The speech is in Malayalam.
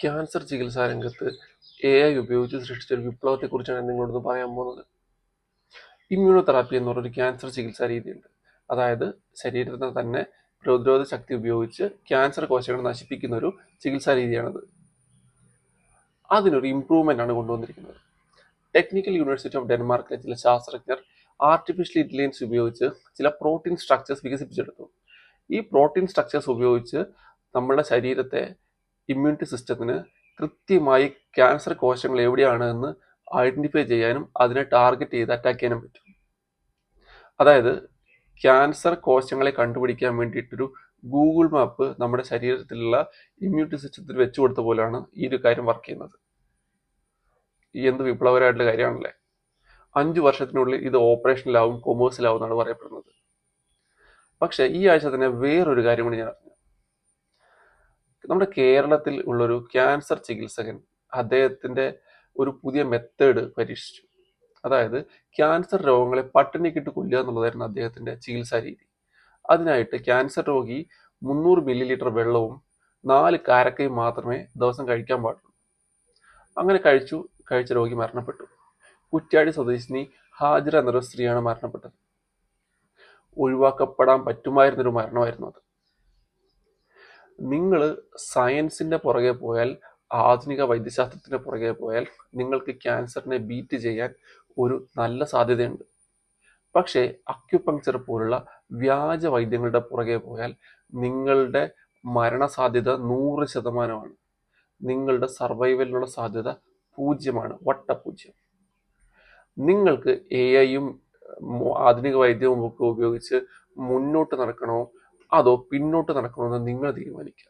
ക്യാൻസർ ചികിത്സാ രംഗത്ത് എ ഐ ഉപയോഗിച്ച് സൃഷ്ടിച്ച ഒരു വിപ്ലവത്തെക്കുറിച്ചാണ് ഞാൻ നിങ്ങളോട് പറയാൻ പോകുന്നത്. ഇമ്മ്യൂണോതെറാപ്പി എന്ന് പറഞ്ഞൊരു ക്യാൻസർ ചികിത്സാ രീതിയുണ്ട്. അതായത് ശരീരത്തിന് തന്നെ പ്രതിരോധ ശക്തി ഉപയോഗിച്ച് ക്യാൻസർ കോശങ്ങൾ നശിപ്പിക്കുന്ന ഒരു ചികിത്സാ രീതിയാണത്. അതിനൊരു ഇമ്പ്രൂവ്മെന്റ് ആണ് കൊണ്ടുവന്നിരിക്കുന്നത്. ടെക്നിക്കൽ യൂണിവേഴ്സിറ്റി ഓഫ് ഡെൻമാർക്കിലെ ചില ശാസ്ത്രജ്ഞർ ആർട്ടിഫിഷ്യൽ ഇന്റലിജൻസ് ഉപയോഗിച്ച് ചില പ്രോട്ടീൻ സ്ട്രക്ചേഴ്സ് വികസിപ്പിച്ചെടുത്തു. ഈ പ്രോട്ടീൻ സ്ട്രക്ചേഴ്സ് ഉപയോഗിച്ച് നമ്മുടെ ശരീരത്തെ ഇമ്മ്യൂണിറ്റി സിസ്റ്റത്തിന് കൃത്യമായി ക്യാൻസർ കോശങ്ങൾ എവിടെയാണ് എന്ന് ഐഡന്റിഫൈ ചെയ്യാനും അതിനെ ടാർഗറ്റ് ചെയ്ത് അറ്റാക്ക് ചെയ്യാനും പറ്റും. അതായത് ക്യാൻസർ കോശങ്ങളെ കണ്ടുപിടിക്കാൻ വേണ്ടിയിട്ടൊരു ഗൂഗിൾ മാപ്പ് നമ്മുടെ ശരീരത്തിലുള്ള ഇമ്മ്യൂണിറ്റി സിസ്റ്റത്തിൽ വെച്ചു കൊടുത്ത പോലെയാണ് ഈ ഒരു കാര്യം വർക്ക് ചെയ്യുന്നത്. ഈ എന്ത് വിപ്ലവകരമായിട്ടുള്ള കാര്യമാണല്ലേ? അഞ്ചു വർഷത്തിനുള്ളിൽ ഇത് ഓപ്പറേഷനിലാവും കൊമേഴ്സിലാവും എന്നാണ് പറയപ്പെടുന്നത്. പക്ഷേ ഈ ആഴ്ച തന്നെ വേറൊരു കാര്യം കൂടി ഞാൻ നമ്മുടെ കേരളത്തിൽ ഉള്ളൊരു ക്യാൻസർ ചികിത്സകൻ അദ്ദേഹത്തിന്റെ ഒരു പുതിയ മെത്തേഡ് പരീക്ഷിച്ചു. അതായത് ക്യാൻസർ രോഗങ്ങളെ പട്ടിണിക്കിട്ട് കൊല്ലുക എന്നുള്ളതായിരുന്നു അദ്ദേഹത്തിന്റെ ചികിത്സാ രീതി. അതിനായിട്ട് ക്യാൻസർ രോഗി മുന്നൂറ് മില്ലി ലിറ്റർ വെള്ളവും നാല് കാരക്കയും മാത്രമേ ദിവസം കഴിക്കാൻ പാടുള്ളൂ. അങ്ങനെ കഴിച്ചു കഴിച്ച രോഗി മരണപ്പെട്ടു. കുറ്റ്യാടി സ്വദേശിനി ഹാജിറ എന്നൊരു സ്ത്രീയാണ് മരണപ്പെട്ടത്. ഒഴിവാക്കപ്പെടാൻ പറ്റുമായിരുന്നൊരു മരണമായിരുന്നു അത്. നിങ്ങൾ സയൻസിന്റെ പുറകെ പോയാൽ ആധുനിക വൈദ്യശാസ്ത്രത്തിന്റെ പുറകെ പോയാൽ നിങ്ങൾക്ക് ക്യാൻസറിനെ ബീറ്റ് ചെയ്യാൻ ഒരു നല്ല സാധ്യതയുണ്ട്. പക്ഷേ അക്യുപങ്ചർ പോലുള്ള വ്യാജ വൈദ്യങ്ങളുടെ പുറകെ പോയാൽ നിങ്ങളുടെ മരണസാധ്യത നൂറ് ശതമാനമാണ്. നിങ്ങളുടെ സർവൈവലിനുള്ള സാധ്യത പൂജ്യമാണ് വട്ടപൂജ്യം. നിങ്ങൾക്ക് എ ഐയും ആധുനിക വൈദ്യവും ഒക്കെ ഉപയോഗിച്ച് മുന്നോട്ട് നടക്കണോ? അതോ പിന്നോട്ട് നടക്കണോ എന്ന് നിങ്ങൾ തീരുമാനിക്കുക?